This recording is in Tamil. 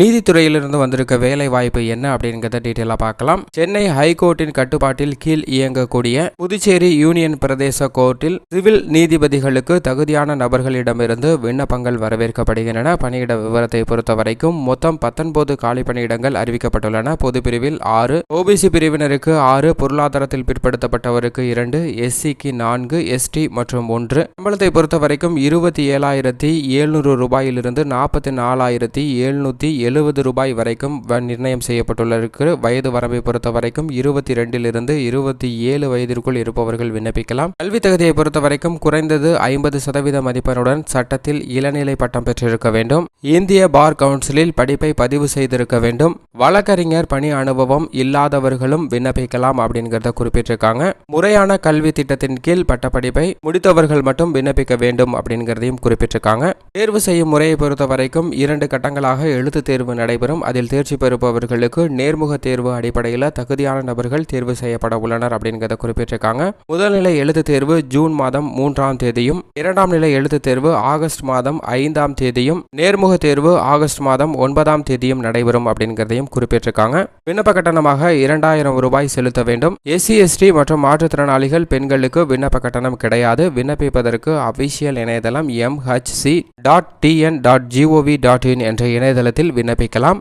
நீதித்துறையிலிருந்து வந்திருக்க வேலை வாய்ப்பு என்ன அப்படிங்கிறத டீட்டெயிலாக பார்க்கலாம். சென்னை ஹைகோர்ட்டின் கட்டுப்பாட்டில் கீழ் இயங்கக்கூடிய புதுச்சேரி யூனியன் பிரதேச கோர்ட்டில் சிவில் நீதிபதிகளுக்கு தகுதியான நபர்களிடமிருந்து விண்ணப்பங்கள் வரவேற்கப்படுகின்றன. பணியிட விவரத்தை பொறுத்த வரைக்கும் மொத்தம் பத்தொன்பது காலி பணியிடங்கள் அறிவிக்கப்பட்டுள்ளன. பொது பிரிவில் ஆறு ஓபிசி பிரிவினருக்கு ஆறு பொருளாதாரத்தில் பிற்படுத்தப்பட்டவருக்கு இரண்டு எஸ்சிக்கு நான்கு எஸ்டி மற்றும் ஒன்று. சம்பளத்தை பொறுத்த வரைக்கும் இருபத்தி ஏழாயிரத்தி எழுநூறு ரூபாயிலிருந்து நாற்பத்தி நாலாயிரத்தி எழுநூத்தி எழுபது ரூபாய் வரைக்கும் வ- நிர்ணயம் செய்யப்பட்டுள்ளதற்கு வயது வரம்பை பொறுத்த வரைக்கும் இருபத்தி ரெண்டிலிருந்து இருபத்தி ஏழு வயதிற்குள் இருப்பவர்கள் விண்ணப்பிக்கலாம். கல்வி தகுதியை பொறுத்த வரைக்கும் குறைந்தது ஐம்பது சதவீத மதிப்பெண்ணுடன் சட்டத்தில் இளநிலை பட்டம் பெற்றிருக்க வேண்டும். இந்திய பார் கவுன்சிலில் படிப்பை பதிவு செய்திருக்க வேண்டும். வழக்கறிஞர் பணி அனுபவம் இல்லாதவர்களும் விண்ணப்பிக்கலாம் அப்படிங்கிறத குறிப்பிட்டிருக்காங்க. முறையான கல்வி திட்டத்தின் கீழ் பட்டப்படிப்பை முடித்தவர்கள் மட்டும் விண்ணப்பிக்க வேண்டும் அப்படிங்கிறதையும் குறிப்பிட்டிருக்காங்க. தேர்வு செய்யும் முறையை பொறுத்த வரைக்கும் இரண்டு கட்டங்களாக எழுத்து தேர்வு நடைபெறும். அதில் தேர்ச்சி பெறுபவர்களுக்கு நேர்முக தேர்வு அடிப்படையில் தகுதியான நபர்கள் தேர்வு செய்யப்பட உள்ளனர் அப்படிங்கிறத குறிப்பிட்டிருக்காங்க. முதல்நிலை எழுத்து தேர்வு ஜூன் மாதம் மூன்றாம் தேதியும் இரண்டாம் நிலை எழுத்து தேர்வு ஆகஸ்ட் மாதம் ஐந்தாம் தேதியும் நேர்முக தேர்வு ஆகஸ்ட் மாதம் ஒன்பதாம் தேதியும் நடைபெறும் அப்படிங்கிறதையும் குறிப்பிட்டிருக்காங்க. விண்ணப்ப கட்டணமாக இரண்டாயிரம் ரூபாய் செலுத்த வேண்டும். எஸ்சி எஸ்டி மற்றும் மாற்றுத்திறனாளிகள் பெண்களுக்கு விண்ணப்ப கட்டணம் கிடையாது. விண்ணப்பிப்பதற்கு அபிஷியல் இணையதளம் MHC dot TN dot GOV dot in என்ற இணையதளத்தில் விண்ணப்பிக்கலாம்.